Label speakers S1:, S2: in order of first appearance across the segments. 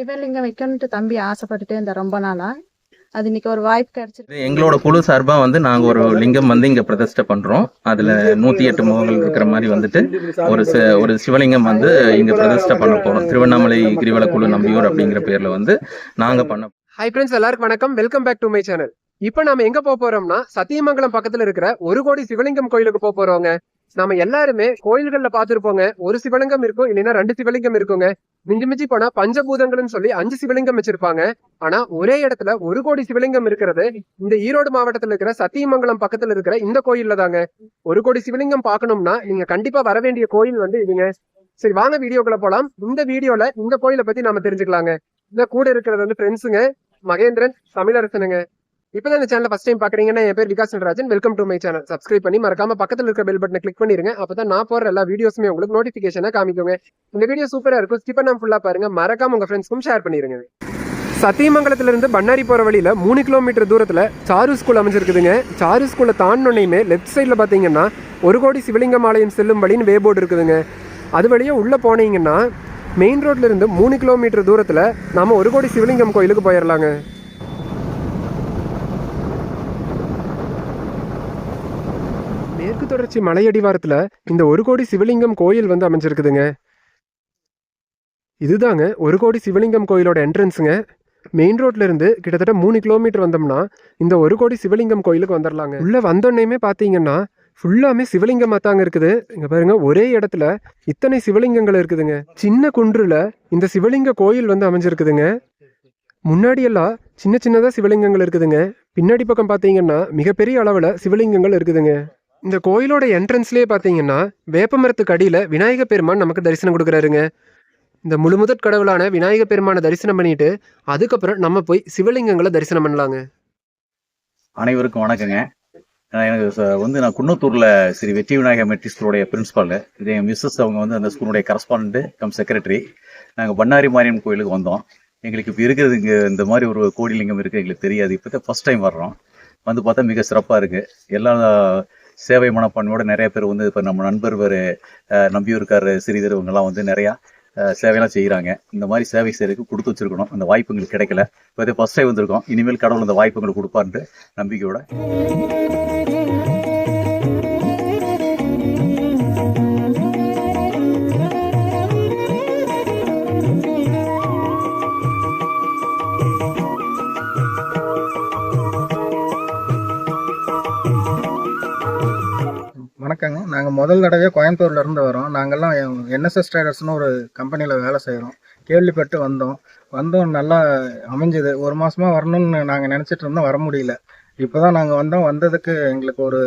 S1: சிவலிங்கம் வைக்கணுன்ட்டு தம்பி ஆசைப்பட்டுட்டே இருந்தா ரொம்ப நாளா. அது இன்னைக்கு ஒரு வாய்ப்பு கிடைச்சிருக்கு
S2: எங்களோட குழு சார்பா வந்து நாங்க ஒரு லிங்கம் வந்து இங்க பிரதிஷ்டை பண்றோம். அதுல நூத்தி எட்டு முகங்கள் இருக்கிற மாதிரி வந்துட்டு ஒரு சி- ஒரு சிவலிங்கம் வந்து இங்க பிரதிஷ்டை பண்ண போறோம். திருவண்ணாமலை கிரிவல குழு நம்பியூர் அப்படிங்கிற பேர்ல வந்து நாங்க பண்ண
S3: ஹாய் ஃப்ரெண்ட்ஸ் எல்லாருக்கும் வணக்கம். Welcome back to my channel இப்போ நாம எங்க போக போறோம்னா சத்தியமங்கலம் பக்கத்துல இருக்கிற ஒரு கோடி சிவலிங்கம் கோயிலுக்கு போக போறோங்க. நாம எல்லாருமே கோயில்கள்ல பாத்துருப்போங்க ஒரு சிவலிங்கம் இருக்கும் இல்லைன்னா ரெண்டு சிவலிங்கம் இருக்குங்க. மிஞ்சி மிஞ்சி போனா பஞ்சபூதங்கள்னு சொல்லி அஞ்சு சிவலிங்கம் வச்சிருப்பாங்க. ஆனா ஒரே இடத்துல ஒரு கோடி சிவலிங்கம் இருக்கிறது இந்த ஈரோடு மாவட்டத்துல இருக்கிற சத்தியமங்கலம் பக்கத்துல இருக்கிற இந்த கோயில்ல தாங்க. ஒரு கோடி சிவலிங்கம் பாக்கணும்னா நீங்க கண்டிப்பா வர வேண்டிய கோயில் வந்து இதுங்க. சரி வாங்க வீடியோக்குள்ள போலாம். இந்த வீடியோல இந்த கோயிலை பத்தி நாம தெரிஞ்சுக்கலாங்க. இந்த கூட இருக்கிறது வந்து ஃப்ரெண்ட்ஸுங்க மகேந்திரன் தமிழரசனுங்க. இப்போ இந்த சேனல் ஃபஸ்ட் டைம் பாக்குறீங்கன்னா என் பேர் Vikas Natarajan welcome to my channel subscribe பண்ணி மறக்காம பக்கத்தில் இருக்கிற பெல் பட்டனை கிளிக் பண்ணிருங்க. அப்பதான் நான் போற எல்லா வீடியோஸுமே உங்களுக்கு நோட்டிஃபிகேஷனை காமிக்குங்க. இந்த வீடியோ சூப்பராக இருக்கும். ஸ்டிப்பர் பண்ணாம ஃபுல்லாக பாருங்க. மறக்காம உங்க ஃப்ரெண்ட்ஸ்க்கும் ஷேர் பண்ணிருங்க. சத்தியமங்கலத்திலிருந்து பண்ணாரி போகிற வழியில் மூணு கிலோமீட்டர் தூரத்தில் சாரு ஸ்கூல் அமைஞ்சிருக்குதுங்க. சாரு ஸ்கூலில் தாண்டினோனையுமே லெஃப்ட் சைடில் பார்த்தீங்கன்னா ஒரு கோடி சிவலிங்கம் ஆலயம் செல்லும் வழின்னு வே போர்டு இருக்குதுங்க. அது வழியாக உள்ளே போனீங்கன்னா மெயின் ரோட்லேருந்து மூணு கிலோமீட்டர் தூரத்தில் நாம ஒரு கோடி சிவலிங்கம் கோயிலுக்கு போயிடலாங்க மேற்கு தொடர்ச்சி மலையடிவாரத்தில் இந்த ஒரு கோடி சிவலிங்கம் கோயில் வந்து அமைஞ்சிருக்குதுங்க. இதுதாங்க ஒரு கோடி சிவலிங்கம் கோயிலோட என்ட்ரன்ஸுங்க மெயின் ரோட்ல இருந்து கிட்டத்தட்ட மூணு கிலோமீட்டர் வந்தோம்னா இந்த ஒரு கோடி சிவலிங்கம் கோயிலுக்கு வந்துடலாங்க உள்ள வந்தோடனேயுமே பார்த்தீங்கன்னா ஃபுல்லாமே சிவலிங்கமாக தாங்க இருக்குது. இங்கே பாருங்க ஒரே இடத்துல இத்தனை சிவலிங்கங்கள் இருக்குதுங்க. சின்ன குன்றுல இந்த சிவலிங்க கோயில் வந்து அமைஞ்சிருக்குதுங்க. முன்னாடியெல்லாம் சின்ன சின்னதாக சிவலிங்கங்கள் இருக்குதுங்க. பின்னாடி பக்கம் பார்த்தீங்கன்னா மிகப்பெரிய அளவில் சிவலிங்கங்கள் இருக்குதுங்க. இந்த கோயிலோட என்ட்ரன்ஸ்லேயே பார்த்தீங்கன்னா வேப்பமரத்துக்கு அடியில் விநாயக பெருமான் நமக்கு தரிசனம் கொடுக்குறாருங்க. இந்த முழுமுதற் கடவுளான விநாயக பெருமானை தரிசனம் பண்ணிட்டு அதுக்கப்புறம் நம்ம போய் சிவலிங்கங்களை தரிசனம் பண்ணலாங்க.
S4: அனைவருக்கும் வணக்கங்க. எனக்கு வந்து நான் குன்னத்தூர்ல ஸ்ரீ வெற்றி விநாயகர் மெட்ரிக் ஸ்கூலுடைய பிரின்சிபால் இது என் மிஸ்ஸஸ் அவங்க வந்து அந்த ஸ்கூலுடைய கரஸ்பாண்ட் கம் செக்ரட்டரி நாங்கள் பண்ணாரி மாரியம்மன் கோயிலுக்கு வந்தோம். எங்களுக்கு இப்போ இருக்கிறது இங்கே இந்த மாதிரி ஒரு கோடிலிங்கம் இருக்குது எங்களுக்கு தெரியாது. இப்போ தான் ஃபர்ஸ்ட் டைம் வர்றோம். வந்து பார்த்தா மிக சிறப்பாக இருக்குது எல்லா சேவை மனப்பான்மையோட நிறைய பேர் வந்து இப்போ நம்ம நண்பர் வேறு நம்பியூர்கார் சிறிதர் இவங்கெல்லாம் வந்து நிறையா சேவையெல்லாம் செய்கிறாங்க இந்த மாதிரி சேவை செய்யறதுக்கு கொடுத்து வச்சிருக்கணும். அந்த வாய்ப்பு எங்களுக்கு கிடைக்கல. இப்போ ஃபர்ஸ்ட் டைம் வந்திருக்கோம். இனிமேல் கடவுள் அந்த வாய்ப்பு எங்களுக்கு கொடுப்பாருன்ட்டு நம்பிக்கையோட.
S5: நாங்கள் முதல் தடவையாக கோயம்புத்தூர்லேருந்து வரோம். நாங்கள்லாம் என்எஸ்எஸ் ட்ரேடர்ஸ்னு ஒரு கம்பெனியில் வேலை செய்கிறோம் கேள்விப்பட்டு வந்தோம். வந்தோம் நல்லா அமைஞ்சது. ஒரு மாதமாக வரணும்னு நாங்கள் நினச்சிட்டு இருந்தோம். வர முடியல. இப்போ தான் நாங்கள் வந்தோம். வந்ததுக்கு எங்களுக்கு ஒரு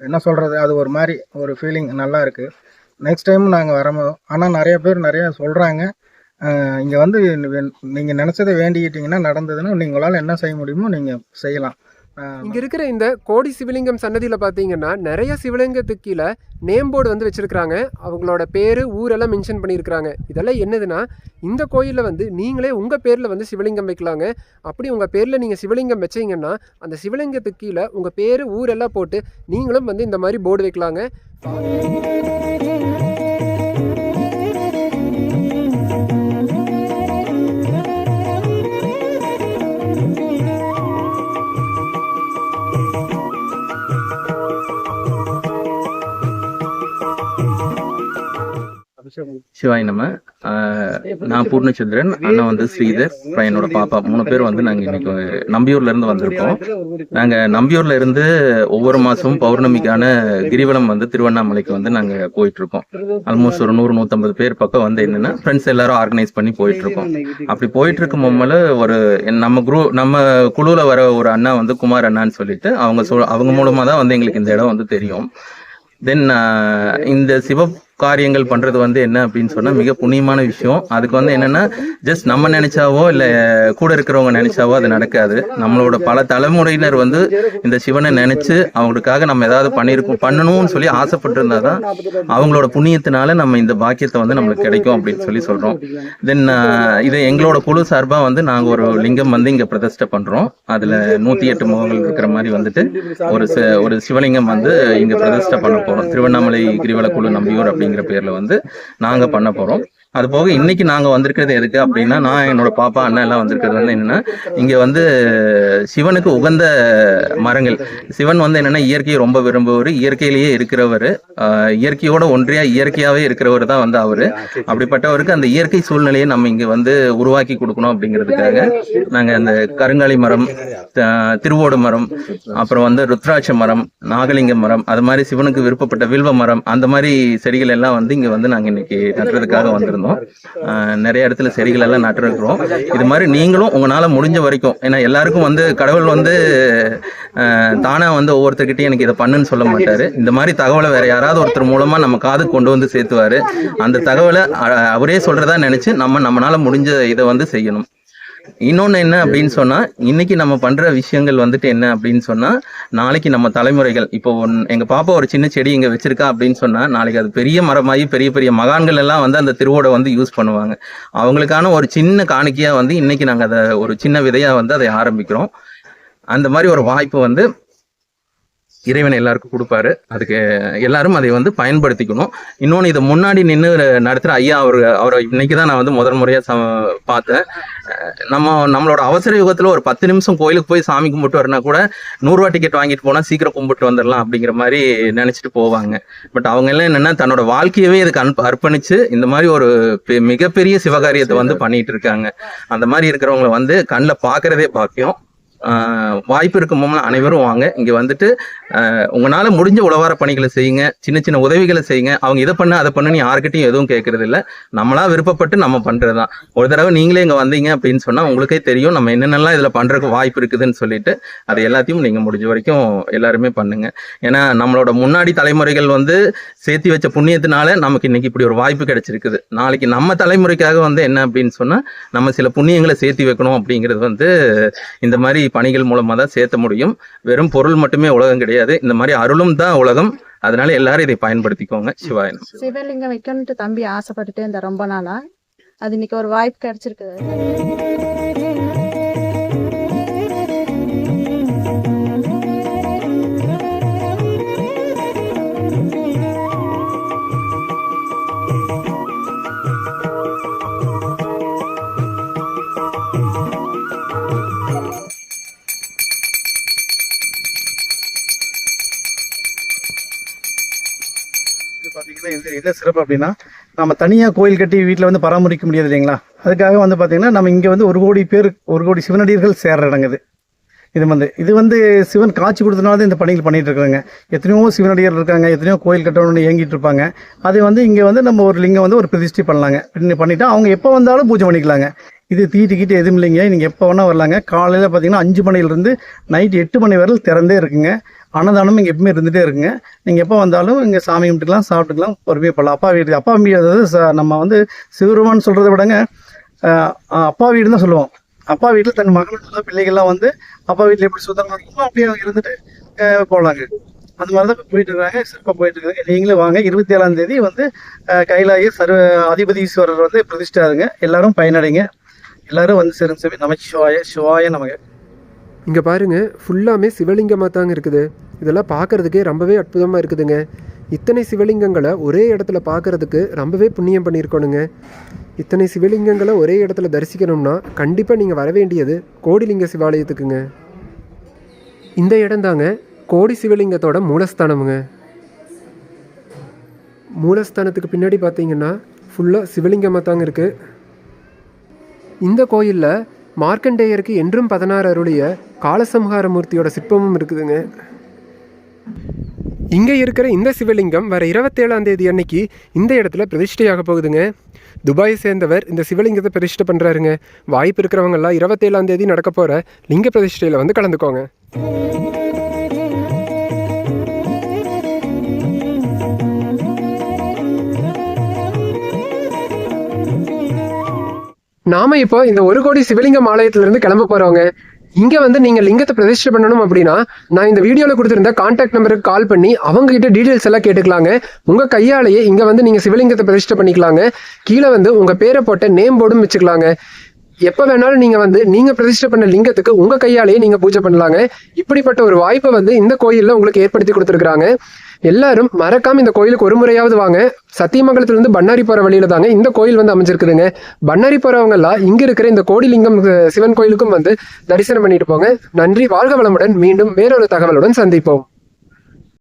S5: என்ன சொல்கிறது அது ஒரு மாதிரி ஒரு ஃபீலிங் நல்லா இருக்குது நெக்ஸ்ட் டைம் நாங்கள் வரமோ? ஆனால் நிறைய பேர் நிறைய சொல்கிறாங்க இங்கே வந்து நீங்கள் நினச்சதை வேண்டிக்கிட்டிங்கன்னா நடந்ததுன்னா நீங்களால் என்ன செய்ய முடியுமோ நீங்கள் செய்யலாம்.
S3: இங்க இருக்கிற இந்த கோடி சிவலிங்கம் சன்னதியில பாத்தீங்கன்னா நிறைய சிவலிங்கத்துக்கு கீழே நேம் போர்டு வந்து வச்சிருக்காங்க அவங்களோட பேரு ஊரெல்லாம் மென்ஷன் பண்ணியிருக்கிறாங்க. இதெல்லாம் என்னதுன்னா இந்த கோயிலில் வந்து நீங்களே உங்க பேர்ல வந்து சிவலிங்கம் வைக்கலாங்க. அப்படி உங்க பேர்ல நீங்க சிவலிங்கம் வச்சீங்கன்னா அந்த சிவலிங்கத்துக்கு கீழே உங்க பேரு ஊரெல்லாம் போட்டு நீங்களும் வந்து இந்த மாதிரி போர்டு வைக்கலாங்க.
S2: சிவாய் நம்ம நான் பூர்ணச்சந்திரன் அண்ணன் வந்து ஸ்ரீதர் அப்புறம் என்னோட பாப்பா மூணு பேர் வந்து நாங்க இன்னைக்கு நம்பியூர்ல இருந்து வந்திருக்கோம். நாங்க நம்பியூர்ல இருந்து ஒவ்வொரு மாசமும் பௌர்ணமிக்கான கிரிவலம் வந்து திருவண்ணாமலைக்கு வந்து நாங்க போயிட்டு இருக்கோம் ஆல்மோஸ்ட் ஒரு நூறு நூத்தம்பது பேர் பக்கம் வந்து என்னன்னா ஃப்ரெண்ட்ஸ் எல்லாரும் ஆர்கனைஸ் பண்ணி போயிட்டு இருக்கோம் அப்படி போயிட்டு இருக்கும் போதுல ஒரு நம்ம குரூப் நம்ம குழுல வர ஒரு அண்ணா வந்து குமார் அண்ணான்னு சொல்லிட்டு அவங்க சொல் அவங்க மூலமா தான் வந்து எங்களுக்கு இந்த இடம் வந்து தெரியும். தென் இந்த சிவ காரியங்கள் பண்றது வந்து என்ன அப்படின்னு சொன்னா மிக புண்ணியமான விஷயம். அதுக்கு வந்து என்னன்னா ஜஸ்ட் நம்ம நினைச்சாவோ இல்ல கூட இருக்கிறவங்க நினைச்சாவோ அது நடக்காது. நம்மளோட பல தலைமுறையினர் வந்து இந்த சிவனை நினைச்சு அவங்களுக்காக நம்ம ஏதாவது பண்ணிருக்கோம் பண்ணணும்னு சொல்லி ஆசைப்பட்டிருந்தா தான் அவங்களோட புண்ணியத்தினால நம்ம இந்த பாக்கியத்தை வந்து நம்மளுக்கு கிடைக்கும் அப்படின்னு சொல்லி சொல்றோம். தென் இது எங்களோட குழு சார்பா வந்து நாங்க ஒரு லிங்கம் வந்து இங்க பிரதிஷ்டை பண்றோம். அதுல நூத்தி எட்டு முகங்கள் இருக்கிற மாதிரி வந்துட்டு ஒரு ஒரு சிவலிங்கம் வந்து இங்க பிரதிஷ்டை பண்ண போறோம். திருவண்ணாமலை கிரிவல குழு நம்பியூர் அப்படிங்கிற பேர்ல வந்து நாங்க பண்ண போறோம். அது போக இன்னைக்கு நாங்கள் வந்திருக்கிறது எதுக்கு அப்படின்னா நான் என்னோட பாப்பா அண்ணன் எல்லாம் வந்திருக்கிறது வந்து என்னன்னா இங்கே வந்து சிவனுக்கு உகந்த மரங்கள். சிவன் வந்து என்னன்னா இயற்கையை ரொம்ப விரும்புவர் இயற்கையிலேயே இருக்கிறவர். இயற்கையோட ஒன்றியா இயற்கையாவே இருக்கிறவர் தான் வந்து அவரு. அப்படிப்பட்டவருக்கு அந்த இயற்கை சூழ்நிலையை நம்ம இங்க வந்து உருவாக்கி கொடுக்கணும் அப்படிங்கிறதுக்காக நாங்க அந்த கருங்காலி மரம் திருவோடு மரம் அப்புறம் வந்து ருத்ராட்ச மரம் நாகலிங்க மரம் அது மாதிரி சிவனுக்கு விருப்பப்பட்ட வில்வ மரம் அந்த மாதிரி செடிகள் எல்லாம் வந்து இங்க வந்து நாங்க இன்னைக்கு நட்டுறதுக்காக வந்திருந்தோம். ஆஹ் நிறைய இடத்துல செடிகள் எல்லாம் நட்டுருக்கிறோம். இது மாதிரி நீங்களும் உங்களால் முடிஞ்ச வரைக்கும் ஏன்னா எல்லாருக்கும் வந்து கடவுள் வந்து தானாக தானா வந்து ஒவ்வொருத்தர்கிட்டயும் எனக்கு இதை பண்ணுன்னு சொல்ல மாட்டாரு. இந்த மாதிரி தகவலை வேற யாராவது ஒருத்தர் மூலமா நம்ம காது கொண்டு வந்து சேர்த்துவாரு. அந்த தகவலை அவரே சொல்றதா நினைச்சு நம்ம நம்மளால முடிஞ்ச இதை வந்து செய்யணும். இன்னொன்னு என்ன அப்படின்னு சொன்னா இன்னைக்கு நம்ம பண்ற விஷயங்கள் வந்துட்டு என்ன அப்படின்னு சொன்னா நாளைக்கு நம்ம தலைமுறைகள் இப்போ ஒன்- எங்க பாப்பா ஒரு சின்ன செடி இங்க வச்சிருக்கா அப்படின்னு சொன்னா நாளைக்கு அது பெரிய மரமாகி பெரிய பெரிய மகான்கள் எல்லாம் வந்து அந்த திருவோட வந்து யூஸ் பண்ணுவாங்க. அவங்களுக்கான ஒரு சின்ன காணிக்கையா வந்து இன்னைக்கு நாங்க அதை ஒரு சின்ன விதையா வந்து அதை ஆரம்பிக்கிறோம். அந்த மாதிரி ஒரு வாய்ப்பு வந்து இறைவன் எல்லாருக்கும் கொடுப்பாரு. அதுக்கு எல்லாரும் அதை வந்து பயன்படுத்திக்கணும். இன்னொன்று இதை முன்னாடி நின்று நடத்துகிற ஐயா அவர் அவரை இன்னைக்கு தான் நான் வந்து முதல் முறையாக ச பார்த்தேன். நம்ம நம்மளோட அவசர யுகத்தில் ஒரு பத்து நிமிஷம் கோயிலுக்கு போய் சாமி கும்பிட்டு வரனா கூட நூறுரூவா டிக்கெட் வாங்கிட்டு போனால் சீக்கிரம் கும்பிட்டு வந்துடலாம் அப்படிங்கிற மாதிரி நினச்சிட்டு போவாங்க. பட் அவங்க எல்லாம் என்னென்னா தன்னோட வாழ்க்கையவே இதுக்கு அனுப்ப அர்ப்பணித்து இந்த மாதிரி ஒரு பெ- மிகப்பெரிய சிவகாரியத்தை வந்து பண்ணிட்டு இருக்காங்க. அந்த மாதிரி இருக்கிறவங்கள வந்து கண்ணில் பார்க்கறதே பாக்கியம். வாய்ப்பு இருக்கும் போது அனைவரும் வாங்க. இங்க வந்துட்டு உங்களால் உங்களால முடிஞ்ச உழவார பணிகளை செய்யுங்க. சின்ன சின்ன உதவிகளை செய்யுங்க. அவங்க இதை பண்ண அதை பண்ணுன்னு யாருக்கிட்டையும் எதுவும் கேட்கறது இல்ல நம்மளா விருப்பப்பட்டு நம்ம பண்றதுதான். ஒரு தடவை நீங்களே இங்க வந்தீங்க அப்படின்னு சொன்னா உங்களுக்கே தெரியும். நம்ம என்னென்னலாம் இதுல பண்றதுக்கு வாய்ப்பு இருக்குதுன்னு சொல்லிட்டு அது எல்லாத்தையும் நீங்க முடிஞ்ச வரைக்கும் எல்லாருமே பண்ணுங்க. ஏன்னா நம்மளோட முன்னாடி தலைமுறைகள் வந்து சேர்த்தி வச்ச புண்ணியத்தினால நமக்கு இன்னைக்கு இப்படி ஒரு வாய்ப்பு கிடைச்சிருக்குது. நாளைக்கு நம்ம தலைமுறைக்காக வந்து என்ன அப்படின்னு சொன்னா நம்ம சில புண்ணியங்களை சேர்த்தி வைக்கணும் அப்படிங்கிறது வந்து இந்த மாதிரி பணிகள் மூலமாக தான் சேர்த்த முடியும். வெறும் பொருள் மட்டுமே உலகம் கிடையாது. இந்த மாதிரி அருளும் தான் உலகம். அதனால எல்லாரும் இதை பயன்படுத்திக்கோங்க. சிவாயனம்
S1: சிவலிங்கம் வைக்கணும்ட்டு தம்பி ஆசைப்பட்டுட்டே இருந்த ரொம்ப நாளா? அது இன்னைக்கு ஒரு வாய்ப்பு கிடைச்சிருக்கு
S5: இது என்ன சிறப்பு அப்படின்னா நம்ம தனியாக கோயில் கட்டி வீட்டில் வந்து பராமரிக்க முடியாது இல்லைங்களா? அதுக்காக வந்து பார்த்திங்கன்னா நம்ம இங்கே வந்து ஒரு கோடி பேர் ஒரு கோடி சிவனடியர்கள் சேர்ற இடங்குது இது. வந்து இது வந்து சிவன் காட்சி கொடுத்தனால தான் இந்த பணிகள் பண்ணிகிட்டு இருக்காங்க. எத்தனையோ சிவனடியர் இருக்காங்க எத்தனையோ கோயில் கட்டணும்னு இயங்கிட்டு இருப்பாங்க. அது வந்து இங்கே வந்து நம்ம ஒரு லிங்கம் வந்து ஒரு பிரதிஷ்டை பண்ணலாங்க. பண்ணிவிட்டு அவங்க எப்போ வந்தாலும் பூஜை பண்ணிக்கலாங்க. இது தீட்டு கீட்டு எதுவும் இல்லைங்க. நீங்கள் எப்போ வேணால் வரலாங்க. காலையில் பார்த்தீங்கன்னா அஞ்சு மணிலேருந்து நைட் எட்டு மணி வரையில் திறந்தே இருக்குங்க. அன்னதானம் இங்கே எப்பவுமே இருந்துகிட்டே இருக்குங்க. நீங்கள் எப்போ வந்தாலும் இங்கே சாமி கும்பிட்டுக்கலாம் சாப்பிட்டுக்கலாம் பொறுமையாக போகலாம் அப்பா வீடு அப்பா வீடு அதாவது நம்ம வந்து சிவருமான்னு சொல்கிறத விடங்க அப்பா வீடு தான் சொல்லுவோம். அப்பா வீட்டில் தன் மகளோட பிள்ளைகள்லாம் வந்து அப்பா வீட்டில் எப்படி சுதந்திரம் இருக்குமோ அப்படியே அவங்க இருந்துட்டு போகலாங்க அந்த மாதிரி தான் போயிட்டு இருக்காங்க. சிறப்பாக போயிட்டு இருக்காங்க. நீங்களும் வாங்க. இருபத்தி ஏழாம் தேதி வந்து கைலாய சர்வ அதிபதீஸ்வரர் வந்து பிரதிஷ்டாதுங்க. எல்லாரும் பயனடைங்க. எல்லாரும் வந்து சிறந்த சேவை நமச்சிவாய சிவாய நமக்கு
S3: இங்கே பாருங்க ஃபுல்லாமே சிவலிங்கமாக தாங்க இருக்குது. இதெல்லாம் பார்க்கறதுக்கே ரொம்பவே அற்புதமாக இருக்குதுங்க. இத்தனை சிவலிங்கங்களை ஒரே இடத்துல பார்க்கறதுக்கு ரொம்பவே புண்ணியம் பண்ணியிருக்கணுங்க. இத்தனை சிவலிங்கங்களை ஒரே இடத்துல தரிசிக்கணும்னா கண்டிப்பாக நீங்கள் வர வேண்டியது கோடிலிங்க சிவாலயத்துக்குங்க. இந்த இடம்தாங்க கோடி சிவலிங்கத்தோட மூலஸ்தானமுங்க. மூலஸ்தானத்துக்கு பின்னாடி பார்த்தீங்கன்னா ஃபுல்லாக சிவலிங்கமாக தாங்க இருக்குது இந்த கோயிலில் மார்க்கண்டேயருக்கு என்றும் பதினாறு அருளிய காலசம்ஹார மூர்த்தியோட சிற்பமும் இருக்குதுங்க. இங்கே இருக்கிற இந்த சிவலிங்கம் வர இருபத்தேழாம் தேதி அன்னைக்கு இந்த இடத்துல பிரதிஷ்டையாக போகுதுங்க. துபாயை சேர்ந்தவர் இந்த சிவலிங்கத்தை பிரதிஷ்டை பண்ணுறாருங்க வாய்ப்பு இருக்கிறவங்கெல்லாம் இருபத்தேழாம் தேதி நடக்க போகிற லிங்க பிரதிஷ்டையில் வந்து கலந்துக்கோங்க. நாம இப்போ இந்த ஒரு கோடி சிவலிங்கம் ஆலயத்திலிருந்து கிளம்ப போகிறவங்க இங்க வந்து நீங்க லிங்கத்தை பிரதிஷ்டை பண்ணணும் அப்படின்னா நான் இந்த வீடியோல கொடுத்திருந்த கான்டாக்ட் நம்பருக்கு கால் பண்ணி அவங்க கிட்ட டீடைல்ஸ் எல்லாம் கேட்டுக்கலாங்க. உங்க கையாலேயே இங்க வந்து நீங்க சிவலிங்கத்தை பிரதிஷ்டை பண்ணிக்கலாங்க. கீழே வந்து உங்க பேரை போட்ட நேம் போர்டும் வச்சுக்கலாங்க. எப்ப வேணாலும் நீங்க வந்து நீங்க பிரதிஷ்டை பண்ண லிங்கத்துக்கு உங்க கையாலேயே நீங்க பூஜை பண்ணலாங்க. இப்படிப்பட்ட ஒரு வாய்ப்பை வந்து இந்த கோயில்ல உங்களுக்கு ஏற்படுத்தி கொடுத்துருக்காங்க எல்லாரும் மறக்காம இந்த கோயிலுக்கு ஒரு முறையாவது வாங்க. சத்தியமங்கலத்திலிருந்து பண்ணாரி போற வழியில தாங்க இந்த கோயில் வந்து அமைஞ்சிருக்குதுங்க. பண்ணாரி போறவங்க எல்லாம் இங்க இருக்கிற இந்த கோடிலிங்கம் சிவன் கோயிலுக்கும் வந்து தரிசனம் பண்ணிட்டு போங்க. நன்றி வாழ்க வளமுடன். மீண்டும் வேறொரு தகவலுடன் சந்திப்போம்.